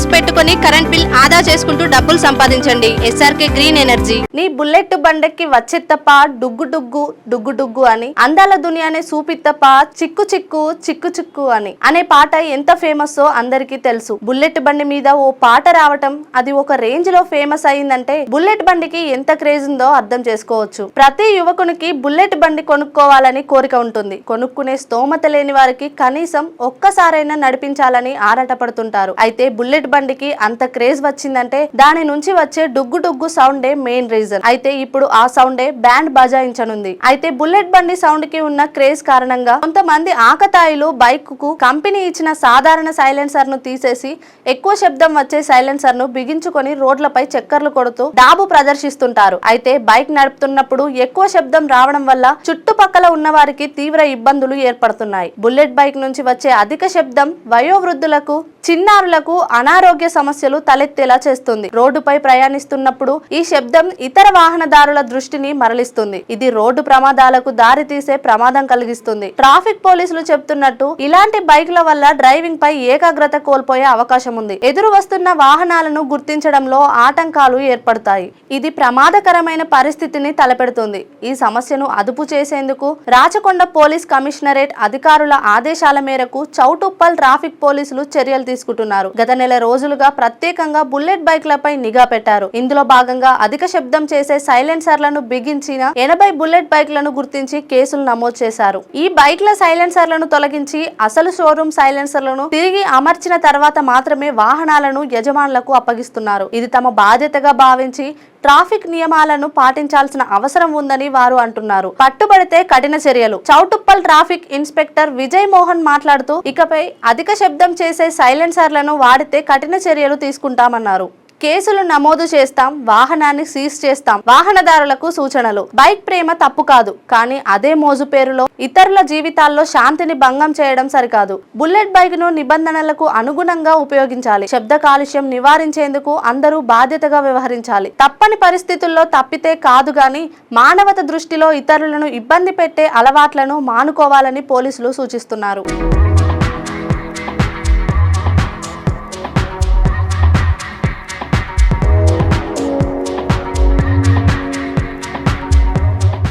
Cells పెట్టుకొని current bill ఆదా చేసుకుంటూ డబ్బులు సంపాదించండి. SRK green energy. నీ బుల్లెట్ బండకి వచ్చేత్తప్ప డుగ్గు డుగ్గు డుగ్గు డుగ్గు అని. అందాల దునియానే సూపిత్తప్ప చిక్కు చిక్కు చిక్కు చిక్కు అని. అనే పాట ఎంత ఫేమస్ అందరికీ తెలుసు. బుల్లెట్ బండి మీద ఓ పాట రావటం అది ఒక రేంజ్లో ఫేమస్ అయిందంటే బుల్లెట్ బండికి ఎంత క్రేజ్ ఉందో అర్థం చేసుకోవచ్చు. ప్రతి యువకునికి బుల్లెట్ బండి కొనుక్కోవాలని కోరిక ఉంటుంది. కొనుక్కునే స్తోమత లేని వారికి కనీసం ఒక్కసారైనా నడిపించాలని ఆరాటపడుతుంటారు. అయితే బుల్లెట్ బండికి అంత క్రేజ్ వచ్చిందంటే దాని నుంచి వచ్చే డుగ్గు డుగ్గు సౌండే మెయిన్ రీజన్. అయితే ఇప్పుడు ఆ సౌండే బ్యాండ్ బజాయించనుంది. అయితే బుల్లెట్ బండి సౌండ్కి ఉన్న క్రేజ్ కారణంగా కొంతమంది ఆకతాయిలు బైక్కు కంపెనీ ఇచ్చిన సాధారణ సైలెన్సర్ను తీసేసి ఎక్కువ శబ్దం వచ్చే సైలెన్సర్ను బిగించుకొని రోడ్లపై చక్కర్లు కొడుతూ డాబు ప్రదర్శిస్తుంటారు. అయితే బైక్ నడుపుతున్నప్పుడు ఎక్కువ శబ్దం రావడం వల్ల చుట్టుపక్కల ఉన్న వారికి తీవ్ర ఇబ్బందులు ఏర్పడుతున్నాయి. బుల్లెట్ బైక్ నుంచి వచ్చే అధిక శబ్దం వయోవృద్ధులకు చిన్నారులకు అనారోగ్య సమస్యలు తలెత్తేలా చేస్తుంది. రోడ్డుపై ప్రయాణిస్తున్నప్పుడు ఈ శబ్దం ఇతర వాహనదారుల దృష్టిని మరలిస్తుంది. ఇది రోడ్డు ప్రమాదాలకు దారి తీసే ప్రమాదం కలిగిస్తుంది. ట్రాఫిక్ పోలీసులు చెప్తున్నట్టు ఇలాంటి బైక్ల వల్ల డ్రైవింగ్ పై ఏకాగ్రత కోల్పోయే అవకాశం ఉంది. ఎదురు వస్తున్న వాహనాలను గుర్తించడంలో ఆటంకాలు ఏర్పడతాయి. ఇది ప్రమాదకరమైన పరిస్థితిని తలపెడుతుంది. ఈ సమస్యను అదుపు చేసేందుకు రాచకొండ పోలీస్ కమిషనరేట్ అధికారుల ఆదేశాల మేరకు చౌటుప్పల్ ట్రాఫిక్ పోలీసులు చర్యలు తీసుకుంటున్నారు. గత నెల రోజులుగా ప్రత్యేకంగా బుల్లెట్ బైక్లపై నిఘా పెట్టారు. ఇందులో భాగంగా అధిక శబ్దం చేసే సైలెన్సర్లను బిగించిన ఎనభై బుల్లెట్ బైక్లను గుర్తించి కేసులు నమోదు చేశారు. ఈ బైక్ల సైలెన్సర్లను తొలగించి అసలు షోరూమ్ సైలెన్సర్లను తిరిగి అమర్చిన తర్వాత మాత్రమే వాహనాలను యజమానులకు అప్పగిస్తున్నారు. ఇది తమ బాధ్యతగా భావించి ట్రాఫిక్ నియమాలను పాటించాల్సిన అవసరం ఉందని వారు అంటున్నారు. పట్టుబడితే కఠిన చర్యలు. చౌటుప్పల్ ట్రాఫిక్ ఇన్స్పెక్టర్ విజయ్ మోహన్ మాట్లాడుతూ ఇకపై అధిక శబ్దం చేసే సైలెన్సర్లను వాడితే కఠిన చర్యలు తీసుకుంటామన్నారు. కేసులు నమోదు చేస్తాం వాహనాన్ని సీజ్ చేస్తాం వాహనదారులకు సూచనలు. బైక్ ప్రేమ తప్పు కాదు కానీ అదే మోజు పేరులో ఇతరుల జీవితాల్లో శాంతిని భంగం చేయడం సరికాదు. బుల్లెట్ బైక్ను నిబంధనలకు అనుగుణంగా ఉపయోగించాలి. శబ్ద కాలుష్యం నివారించేందుకు అందరూ బాధ్యతగా వ్యవహరించాలి. తప్పని పరిస్థితుల్లో తప్పితే కాదు గాని మానవత దృష్టిలో ఇతరులను ఇబ్బంది పెట్టే అలవాట్లను మానుకోవాలని పోలీసులు సూచిస్తున్నారు.